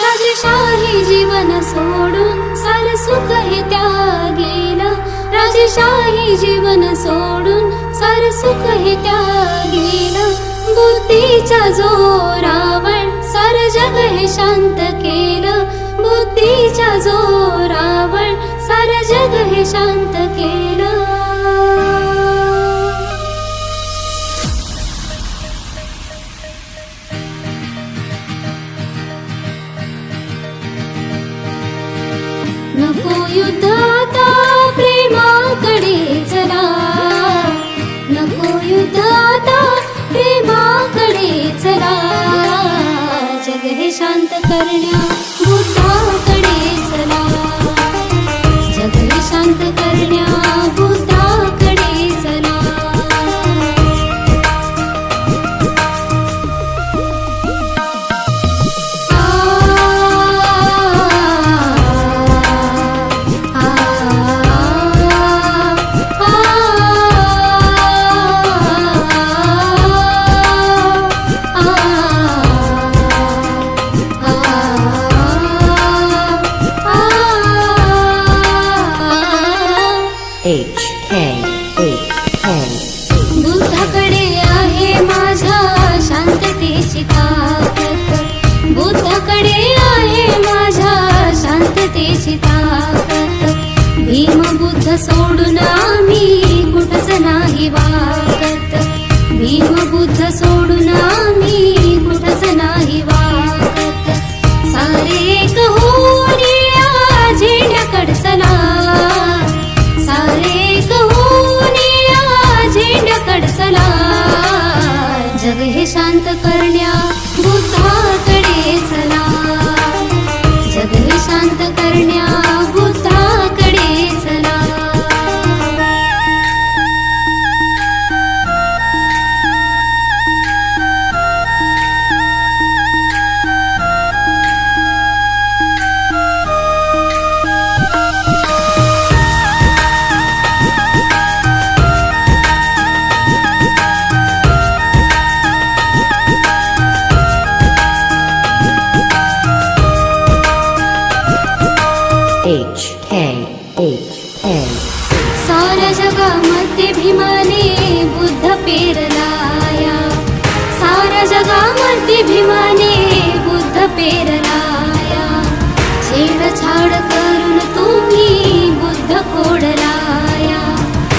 राजेशाही जीवन सोडून सार सुख हे त्यागेला. राजेशाही जीवन सोडून सार सुख हे त्यागेला. बुद्धीच्या जोरावर सार जग हे शांत केलं. बुद्धीच्या जोर नको युद्ध आता प्रेमाकडे चला. नको युद्ध आता प्रेमाकडे चला. जग हे शांत करण्या H K A K बुद्धाकडे आहे माझ्या शांततेची ताकद. बुद्धाकडे आहे माझ्या शांततेची ताकद. भीम बुद्ध सोडून आम्ही कुठच नाही वागत. भीम बुद्ध सोडून साऱ्या जगामध्ये भीमाने बुद्ध पेरलाया. साऱ्या जगामध्ये भीमाने बुद्ध पेरला